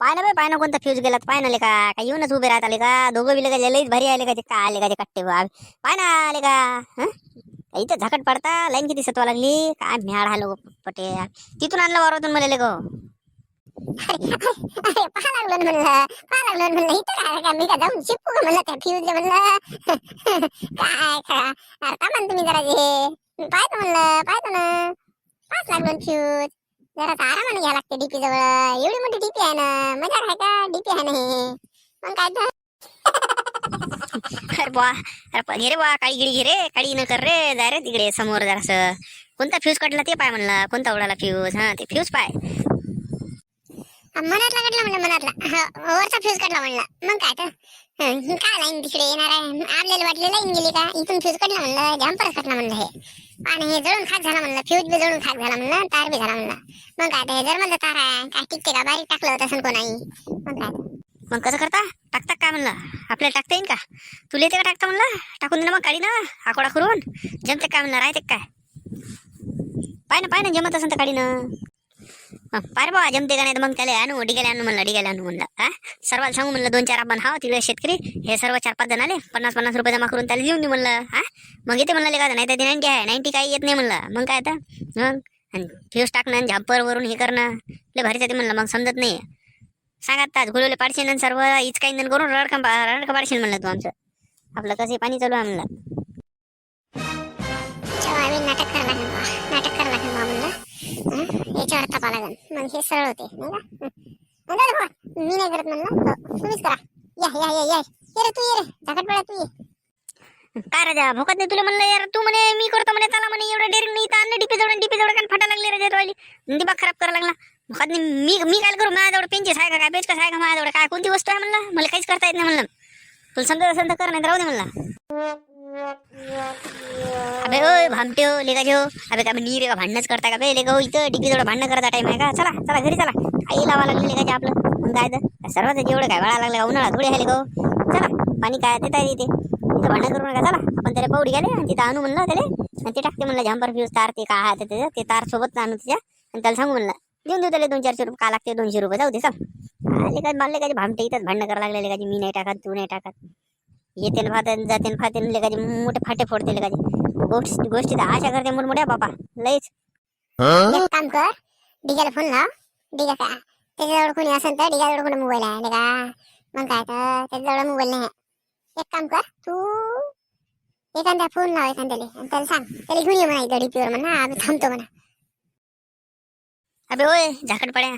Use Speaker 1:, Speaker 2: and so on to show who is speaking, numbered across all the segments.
Speaker 1: पाय ना बे पाय ना कोणता फ्यूज गेला. पाय ना आले का काय येऊनच उभे राहत आले का दोघं बिले का लईच भारी आले का ते. काय आले का ते कट्टे बा पाय ना आले का हं? इथं झकट पडता लाईन किती सत्वा लागली. काय म्याड आलो हो, पटे. तिथून आणलं वावरातून मला ले गो
Speaker 2: अरे लागलो म्हणलं पाहा लागलो म्हणलं इथं काय का मी का जाऊन शिपू का म्हणलं त्या फ्यूज म्हणलं? काय का अरे का म्हणतो मी जरा जे पाहतो म्हणलं पाहतो ना. पाच लागलो फ्यूज जरा आरामाने घ्या लागते डीपी जवळ. एवढी मोठी डीपी आहे ना मजा आहे का? डीपी आहे ना हे. मग काय तर.
Speaker 1: अरे बुवा अरे घे रे बुवा काळी गिळी घे रे काळी न कर रे जाय रे तिकडे समोर जरासं. कोणता फ्यूज काढला ते पाय म्हणला कोणता उडाला फ्यूज हा ते फ्यूज पाय.
Speaker 2: मनातला काढला म्हणलं मनातला. वरचा फ्यूज काढला म्हणलं. मग काय तर. काय लाईन तिकडे येणार आहे? आपल्याला वाटलं लाईन गेली का? इथून फ्यूज काढला म्हणलं जम्पर काढला म्हणलं हे. आणि हे जळून खाक झाला म्हणलं फ्यूज बी जळून खाक झाला म्हणलं तार बी झाला म्हणलं. मग काय हे जर म्हणलं तार आहे काय टिकते का? बारीक टाकलं होतं असं कोणाही. मग काय
Speaker 1: मग कसं करता? टाकता काय म्हणलं? आपल्याला टाकता येईन का? तुला येते का टाकता म्हणलं? टाकून दे मग काढी ना आकोडा करून. जमते काय म्हणलं? राहते का काय? पाय ना पाय ना जमत असेल तर काढी ना. पार पाय बाबा जमते का नाही तर मग त्याला आणू डिग्याला आणू म्हणलं डिग्याला आणू म्हणलं हा? सर्वाला सांगू म्हणलं दोन चार आपण हा तिकडे शेतकरी हे सर्व चार पाच जण आले पन्नास पन्नास रुपये जमा करून त्याला देऊन देऊ म्हणलं हा? मग येते म्हणलं का नाही तर नाईन्टी आहे नाईन्टी काही येत नाही म्हणलं. मग काय तर मग? आणि फ्यूज टाकणं झापर वरून हे करणं लय भारी जाते म्हणलं मग समजत नाही. सांगा आता गुलवले पाडशील सर्व इच काही करून रडका रडका पाडशील म्हणलं तू आमचं. आपलं कसं पाणी चालू आहे म्हणलं.
Speaker 2: हं? लागेल मग हे सरळ होते. नाही का? दादा मी नाही करत म्हणलं. हो, तुम्हीच करा. या या या या. ये रे तू ये रे. झाकट पडा तू ये.
Speaker 1: काय राजा भोकत नाही तुला म्हणलं यार तू म्हणे मी करतो म्हणे त्याला म्हणे एवढं डेअरिंग नाही तर आणलं डीपी जवळ डीपी जवळ काय फाटा लागले राजा जेटवाली दिमाग खराब करायला लागला. भोकत नाही मी मी काय करू? माझ्याजवळ पेंचेस आहे का काय? पेचकस आहे का माझ्याजवळ? काय कोणती वस्तू आहे म्हणलं? मला काहीच करता येत नाही म्हणलं. तुला समजत असेल तर कर नाही राहू दे म्हणलं. हो, हो. अबे ओय भामट्यो लेका जो अबे का नी रे का भांडणच करता का बे? लेका हो इथं डिकी जवळ भांडणं करता टाईम आहे का? चला चला घरी चला. काही लावा लागले लेका आपलं. मग काय तर? सर्वात जेवढं काय वेळा लागलं का उन्हाळा थोडी आहे लेका हो. चला पाणी काय देता येते इथं भांडण करू नका चला. आपण त्याला पौडी गेले आणि तिथं आणू म्हणलं त्याला. आणि ते टाकते म्हणलं झांपर फ्यूज तार ते काय आहे त्याचं ते तार सोबत आणू तिच्या आणि त्याला सांगू म्हणलं देऊन देऊ त्याला दोन चारशे रुपये का लागते दोनशे रुपये? जाऊ दे चल. आले काय मारले काय भामटे इथंच भांडणं करायला लागले लेकाची मी नाही टाकत तू नाही टाकत. येते ना फाते जाते ना फाते लेकाचे मोठे फाटे फोडते लेकाचे गोष्ट गोष्टी तर आशा करते मोठमोठ्या बापा. लईच.
Speaker 2: एक काम कर डिग्याला फोन लाव. डिगा का? त्याच्याजवळ कोणी असेल तर डिग्याजवळ कोणी मोबाईल आहे? नाही का मग काय तर त्याच्याजवळ मोबाईल नाही एक काम कर तू एखाद्या फोन लाव एखाद्याला आणि त्याला सांग. त्याला घेऊन ये म्हणा इथं डीपीवर म्हणा आम्ही थांबतो म्हणा.
Speaker 1: अबे होय झाकड पड्या.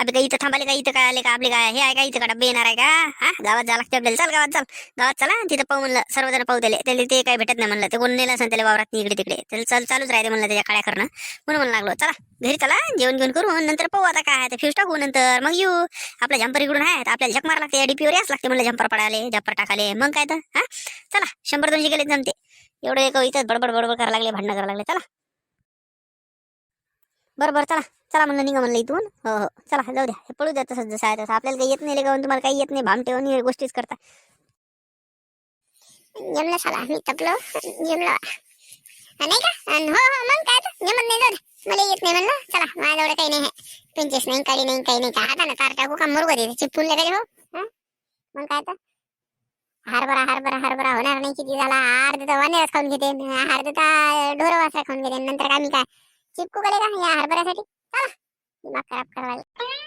Speaker 1: आता काही इथं थांबाले का इथं काय आले का आपले काय हे आहे का इथं का डब्बे येणार आहे का? हा? गावात जा लागते आपल्याला. चल गावात चल. गावात चला. तिथं पाहू म्हणलं सर्वजण पाहू दिले त्याला ते काय भेटत नाही म्हणलं. ते कोण नेलं असं त्याला वावरात इकडे तिकडे. त्याला चल चालूच राहते म्हणलं त्याच्या काळ्या करणं म्हणून म्हणून लागलो. चला घरी चला. जेवण घेऊन करू. नंतर पाहू आता काय ते फ्यूज टाकू नंतर. मग येऊ. आपल्या झंपर इकडून आहे तर आपल्याला झक मारा लागते. डीपीवर यास लागते म्हणलं झंपर पडाले जंपर टाकाले मग काय तर हा? चला शंभर दोनशे गेले जमते. एवढं एक इथं बडबड बडबड करायला लागले भांडणं करायला लागले. चला. बरोबर चला. चला म्हणलं निघा म्हणलं इथून. हो हो. चला जाऊ द्या. पळू द्या तसं जसं आहे तसं. आपल्याला काही येत नाही रे लेगावून तुम्हाला काही येत नाही. भामटेवून हे गोष्टीच करता.
Speaker 2: जमलं साला मी तपलो. जमलं नाही का? अन हो हो मग काय तर जमत नाही जाऊ दे. मला येत नाही म्हणलं. चला माझ्याजवळ काही नाही पेंचेस नाही काही नाही काही नाही. काय आता तार टाकू का? मुरगो दे चिपकून लगायचे हो? मग काय तर हरभरा हरभरा हरभरा होणार नाही. किती झाला? अर्ध तर वानेरच खाऊन घेते. अर्ध तर ढोरं वासरा खाऊन घेते. नंतर काय मी काय? चिपकू का या हरभऱ्यासाठी? चला दिमाग खराब करायला